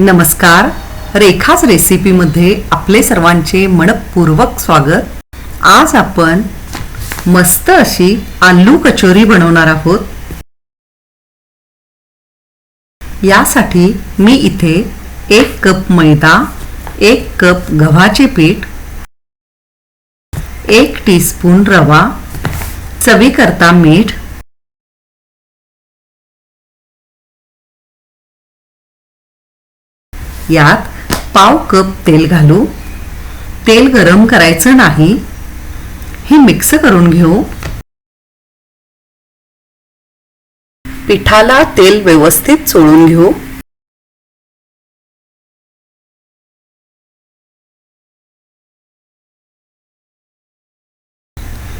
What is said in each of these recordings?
नमस्कार. रेखाच रेसिपीमध्ये आपले सर्वांचे मनपूर्वक स्वागत. आज आपण मस्त अशी आलू कचोरी बनवणार आहोत. यासाठी मी इथे एक कप मैदा एक कप गव्हाचे पीठ एक टीस्पून रवा चवीकरता मीठ यात पाव कप तेल घालू. तेल गरम करायचं नाही. हे मिक्स करून घेऊ. पिठाला तेल व्यवस्थित चोळून घेऊ.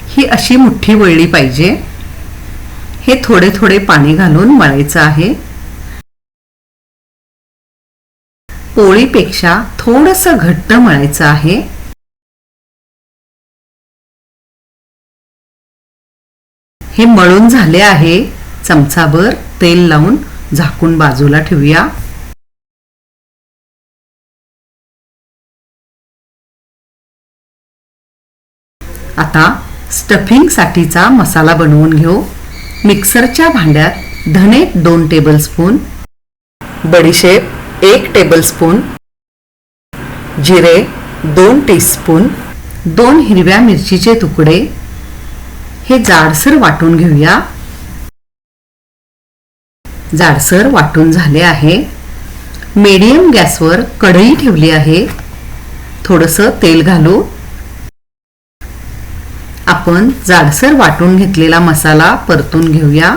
ही अशी मुठ्ठी वळली पाहिजे. हे थोडे थोडे पाणी घालून मळायचं आहे. पोळीपेक्षा थोडस घट्ट मळायचं आहे. हे मळून झाले आहे. चमचाभर तेल लावून झाकून बाजूला ठेवूया. आता स्टफिंगसाठीचा मसाला बनवून घेऊ. मिक्सरच्या भांड्यात धने दोन टेबलस्पून बडीशेप एक टेबलस्पून जिरे दोन टीस्पून दोन हिरव्या मिरचीचे तुकडे. हे जाडसर वाटून घेऊया. जाडसर वाटून झाले आहे. मीडियम गॅसवर कढई ठेवली आहे. थोडंसं तेल घालू. आपण जाडसर वाटून घेतलेला मसाला परतून घेऊया.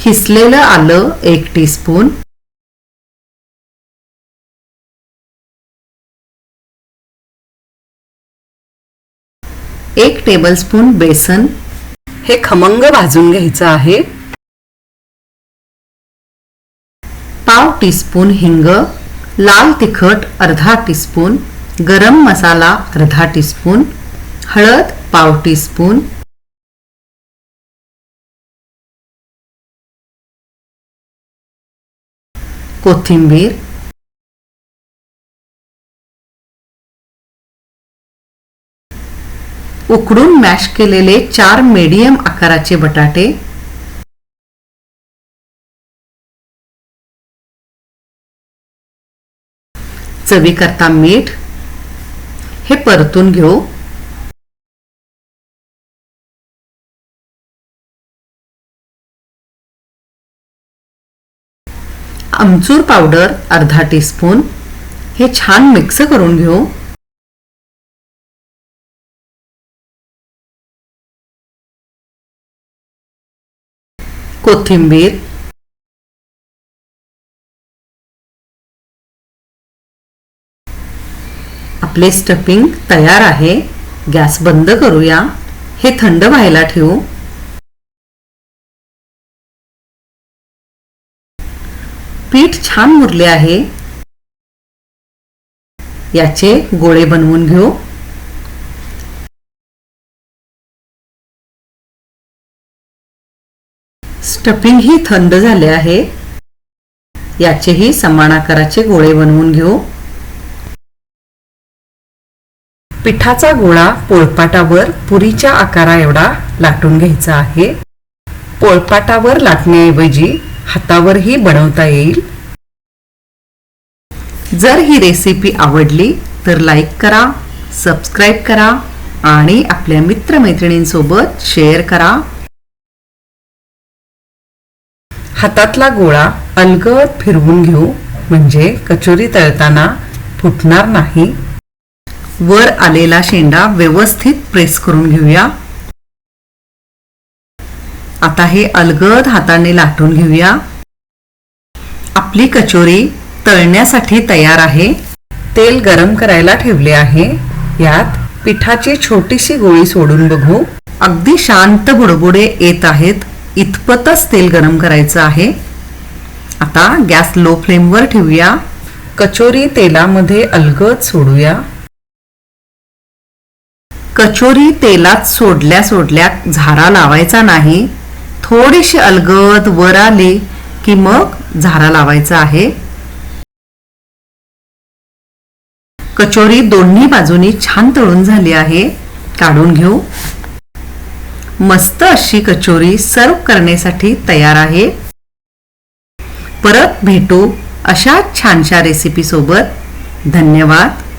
खिसलेलं आलं एक टीस्पून एक टेबलस्पून बेसन. हे खमंग भाजून घ्यायचं आहे. पाव टीस्पून हिंग. लाल तिखट अर्धा टीस्पून गरम मसाला अर्धा टीस्पून हळद पाव टीस्पून कोथिंबीर. उकडून मॅश केलेले चार मीडियम आकाराचे बटाटे. चवीकरता मीठ. हे परतून घेऊ. आमचूर पावडर अर्धा टीस्पून हे छान मिक्स करून घेऊ. कोथिंबीर. आपले स्टफिंग तयार आहे. गॅस बंद करूया. हे थंड व्हायला ठेवू. पीठ छान मुरले आहे. याचे गोळे बनवून घेऊ. स्टफिंग ही थंड झाले आहे. याचेही समान आकाराचे गोळे बनवून घेऊ. पिठाचा गोळा पोळपाटावर पुरीच्या आकारा एवढा लाटून घ्यायचा आहे. पोळपाटावर लाटण्याऐवजी हातावरही बनवता येईल. जर ही रेसिपी आवडली तर लाईक करा सबस्क्राईब करा आणि आपल्या मित्रमैत्रिणींसोबत शेअर करा. हातातला गोळा अलगद फिरवून घेऊ म्हणजे कचोरी तळताना फुटणार नाही. वर आलेला शेंडा व्यवस्थित प्रेस करून घेऊया. आता हे अलगद हाताने लाटून घेऊया. आपली कचोरी तळण्यासाठी तयार आहे. तेल गरम करायला ठेवले आहे. यात पिठाची छोटीशी गोळी सोडून बघू. अगदी शांत बुडबुडे येत आहेत. इतपतच तेल गरम करायचं आहे. आता गॅस लो फ्लेमवर ठेवूया. कचोरी तेलामध्ये अलगद सोडूया. कचोरी तेलात सोडल्या सोडल्या झारा लावायचा नाही. थोडीशी अलगद वर आली की मग झारा लावायचा आहे. कचोरी दोन्ही बाजूनी छान तळून झाली आहे. काढून घेऊ. मस्त अशी कचोरी सर्व करण्यासाठी तयार आहे. परत भेटू अशा छानशा रेसिपी सोबत. धन्यवाद.